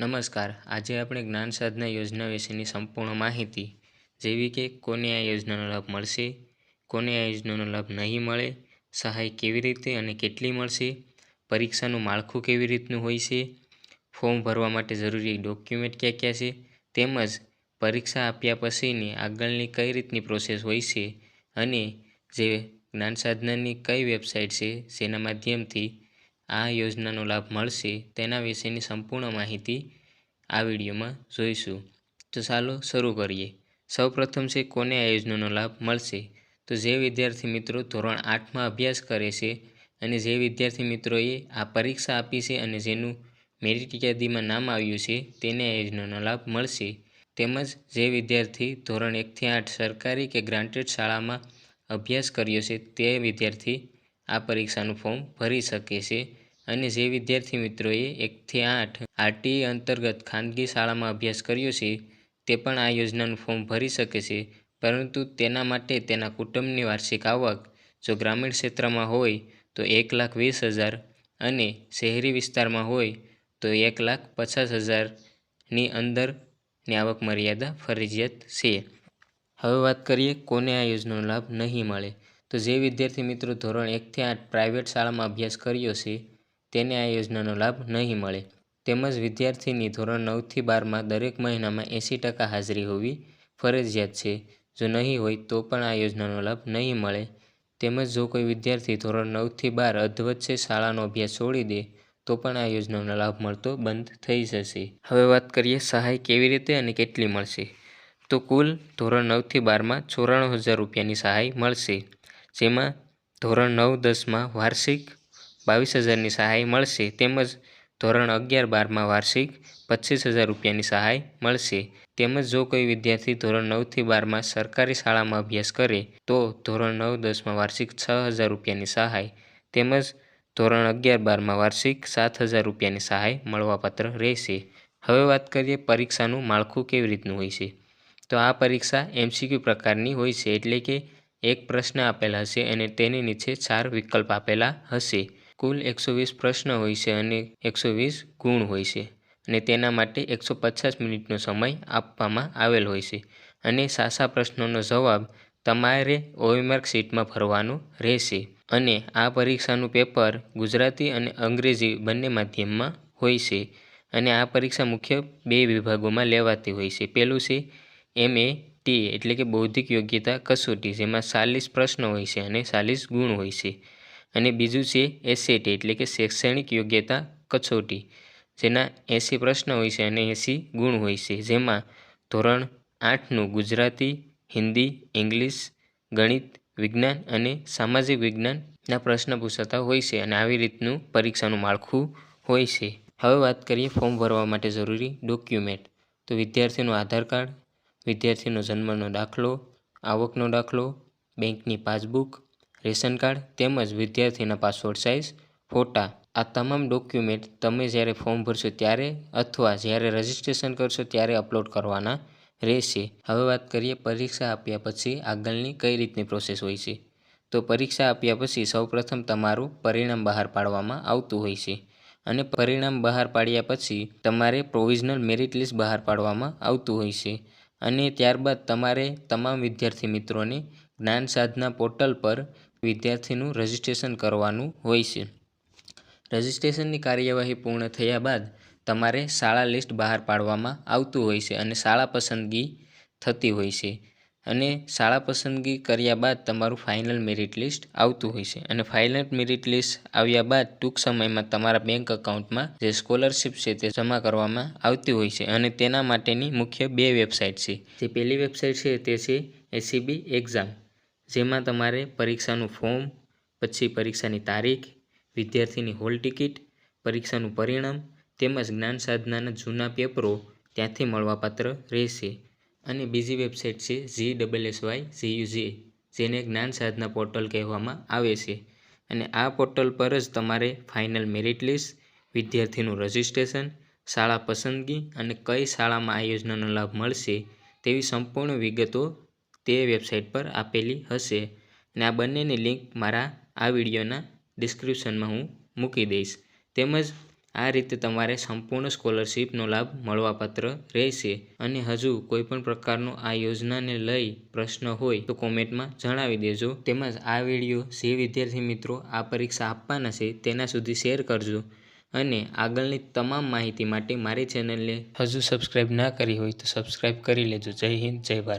નમસ્કાર. આજે આપણે જ્ઞાન સાધના યોજના વિશેની સંપૂર્ણ માહિતી. જેવી કે, કોને આ યોજનાનો લાભ મળશે, કોને આ યોજનાનો લાભ નહીં મળે, સહાય કેવી રીતે અને કેટલી મળશે, પરીક્ષાનું માળખું કેવી રીતનું હોય છે, ફોર્મ ભરવા માટે જરૂરી ડોક્યુમેન્ટ ક્યાં ક્યાં છે, તેમજ પરીક્ષા આપ્યા પછીની આગળની કઈ રીતની પ્રોસેસ હોય છે, અને જે જ્ઞાન સાધનાની કઈ વેબસાઇટ છે, જેના માધ્યમથી આ યોજનાનો લાભ મળશે તેના વિશેની સંપૂર્ણ માહિતી આ વિડીયોમાં જોઈશું. તો ચાલો શરૂ કરીએ. સૌપ્રથમ છે, કોને આ યોજનાનો લાભ મળશે? તો જે વિદ્યાર્થી મિત્રો ધોરણ આઠમાં અભ્યાસ કરે છે અને જે વિદ્યાર્થી મિત્રોએ આ પરીક્ષા આપી છે અને જેનું મેરિટ યાદીમાં નામ આવ્યું છે, તેને આ યોજનાનો લાભ મળશે. તેમજ જે વિદ્યાર્થી ધોરણ એકથી આઠ સરકારી કે ગ્રાન્ટેડ શાળામાં અભ્યાસ કર્યો છે, તે વિદ્યાર્થી આ પરીક્ષાનું ફોર્મ ભરી શકે છે. અને જે વિદ્યાર્થી મિત્રોએ એકથી આઠ આરટીઈ અંતર્ગત ખાનગી શાળામાં અભ્યાસ કર્યો છે, તે પણ આ યોજનાનું ફોર્મ ભરી શકે છે. પરંતુ તેના માટે તેના કુટુંબની વાર્ષિક આવક જો ગ્રામીણ ક્ષેત્રમાં હોય, તો એક લાખ વીસ હજાર અને શહેરી વિસ્તારમાં હોય, તો એક લાખ પચાસ હજારની અંદરની આવક મર્યાદા ફરજિયાત છે. હવે વાત કરીએ કોને આ યોજનાનો લાભ નહીં મળે. તો જે વિદ્યાર્થી મિત્રો ધોરણ એકથી આઠ પ્રાઇવેટ શાળામાં અભ્યાસ કર્યો છે તેને આ યોજનાનો લાભ નહીં મળે. તેમજ વિદ્યાર્થીની ધોરણ નવથી બારમાં દરેક મહિનામાં એંસી ટકા હાજરી હોવી ફરજિયાત છે. જો નહીં હોય તો પણ આ યોજનાનો લાભ નહીં મળે. તેમજ જો કોઈ વિદ્યાર્થી ધોરણ નવથી બાર અધવચ્ચે શાળાનો અભ્યાસ છોડી દે, તો પણ આ યોજનાનો લાભ મળતો બંધ થઈ જશે. હવે વાત કરીએ સહાય કેવી રીતે અને કેટલી મળશે? તો કુલ ધોરણ નવથી બારમાં ચોરાણું હજાર રૂપિયાની સહાય મળશે. જેમાં ધોરણ નવ દસમાં વાર્ષિક બાવીસ હજારની સહાય મળશે. તેમજ ધોરણ અગિયાર બારમાં વાર્ષિક પચીસ હજાર રૂપિયાની સહાય મળશે. તેમજ જો કોઈ વિદ્યાર્થી ધોરણ નવથી બારમાં સરકારી શાળામાં અભ્યાસ કરે, તો ધોરણ નવ દસમાં વાર્ષિક છ હજાર રૂપિયાની સહાય. તેમજ ધોરણ અગિયાર બારમાં વાર્ષિક સાત હજાર રૂપિયાની સહાય મળવાપાત્ર રહેશે. હવે વાત કરીએ પરીક્ષાનું માળખું કેવી રીતનું હોય છે? તો આ પરીક્ષા એમસીક્યુ પ્રકારની હોય છે, એટલે કે એક પ્રશ્ન આપેલા હશે અને તેની નીચે ચાર વિકલ્પ આપેલા હશે. કુલ એકસો વીસ પ્રશ્ન હોય છે અને એકસો વીસ ગુણ હોય છે. અને તેના માટે એકસો પચાસ મિનિટનો સમય આપવામાં આવેલ હોય છે. અને સાસા પ્રશ્નોનો જવાબ તમારે ઓએમઆર્ક શીટમાં ભરવાનો રહેશે. અને આ પરીક્ષાનું પેપર ગુજરાતી અને અંગ્રેજી બંને માધ્યમમાં હોય છે. અને આ પરીક્ષા મુખ્ય બે વિભાગોમાં લેવાતી હોય છે. પહેલું છે એમ એ ટી, એટલે કે બૌદ્ધિક યોગ્યતા કસોટી, જેમાં ચાલીસ પ્રશ્નો હોય છે અને ચાલીસ ગુણ હોય છે. અને બીજું છે એસએટી એટલે કે શૈક્ષણિક યોગ્યતા કસોટી, જેના એંસી પ્રશ્ન હોય છે અને એંસી ગુણ હોય છે, જેમાં ધોરણ આઠનું ગુજરાતી, હિન્દી, ઇંગ્લિશ, ગણિત, વિજ્ઞાન અને સામાજિક વિજ્ઞાનના પ્રશ્ન પૂછાતા હોય છે અને આવી રીતનું પરીક્ષાનું માળખું હોય છે. હવે વાત કરીએ ફોર્મ ભરવા માટે જરૂરી ડોક્યુમેન્ટ. તો વિદ્યાર્થીનું આધાર કાર્ડ, વિદ્યાર્થીનો જન્મનો દાખલો, આવકનો દાખલો, બેંકની પાસબુક રેશન કાર્ડ તેમજ વિદ્યાર્થીના પાસપોર્ટ સાઇઝ, ફોટા, આ તમામ ડોક્યુમેન્ટ તમે જ્યારે ફોર્મ ભરશો ત્યારે અથવા જ્યારે રજિસ્ટ્રેશન કરશો ત્યારે અપલોડ કરવાના રહેશે. હવે વાત કરીએ પરીક્ષા આપ્યા પછી આગળની કઈ રીતની પ્રોસેસ હોય છે? તો પરીક્ષા આપ્યા પછી સૌપ્રથમ તમારું પરિણામ બહાર પાડવામાં આવતું હોય છે અને પરિણામ બહાર પાડ્યા પછી તમારે પ્રોવિઝનલ મેરિટ લિસ્ટ બહાર પાડવામાં આવતું હોય છે અને ત્યારબાદ તમારે તમામ વિદ્યાર્થી મિત્રોને જ્ઞાન સાધના પોર્ટલ પર વિદ્યાર્થીનું રજિસ્ટ્રેશન કરવાનું હોય છે. રજિસ્ટ્રેશનની કાર્યવાહી પૂર્ણ થયા બાદ તમારે શાળા લિસ્ટ બહાર પાડવામાં આવતું હોય છે અને શાળા પસંદગી થતી હોય છે. અને શાળા પસંદગી કર્યા બાદ તમારું ફાઇનલ મેરિટ લિસ્ટ આવતું હોય છે અને ફાઇનલ મેરિટ લિસ્ટ આવ્યા બાદ ટૂંક સમયમાં તમારા બેંક એકાઉન્ટમાં જે સ્કોલરશિપ છે તે જમા કરવામાં આવતી હોય છે અને તેના માટેની મુખ્ય બે વેબસાઇટ છે. જે પહેલી વેબસાઇટ છે તે છે એસીબી એક્ઝામ. જેમાં તમારે પરીક્ષાનું ફોર્મ પછી પરીક્ષાની તારીખ, વિદ્યાર્થીની હોલ ટિકિટ પરીક્ષાનું પરિણામ, તેમજ જ્ઞાન સાધનાના જૂના પેપરો ત્યાંથી મળવાપાત્ર રહેશે. અને બીજી વેબસાઇટ છે G double S Y G જેને જ્ઞાન સાધના પોર્ટલ કહેવામાં આવે છે. અને આ પોર્ટલ પર જ તમારે ફાઇનલ મેરિટ લિસ્ટ વિદ્યાર્થીનું રજિસ્ટ્રેશન શાળા પસંદગી અને કઈ શાળામાં આ યોજનાનો લાભ મળશે તેવી સંપૂર્ણ વિગતો તે વેબસાઇટ પર આપેલી હશે અને આ બંનેની લિંક મારા આ વિડીયોના ડિસ્ક્રિપ્શનમાં હું મૂકી દઈશ. તેમજ આ રીતે તમારે સંપૂર્ણ સ્કોલરશીપનો લાભ મળવાપાત્ર રહેશે અને હજુ કોઈપણ પ્રકારનો આ યોજનાને લઈ પ્રશ્ન હોય તો કોમેન્ટમાં જણાવી દેજો. તેમજ આ વીડિયો જે વિદ્યાર્થી મિત્રો આ પરીક્ષા આપવાના છે તેના સુધી શેર કરજો અને આગળની તમામ માહિતી માટે મારી ચેનલને હજુ સબસ્ક્રાઈબ ના કરી હોય તો સબસ્ક્રાઈબ કરી લેજો. જય હિન્દ, જય ભારત.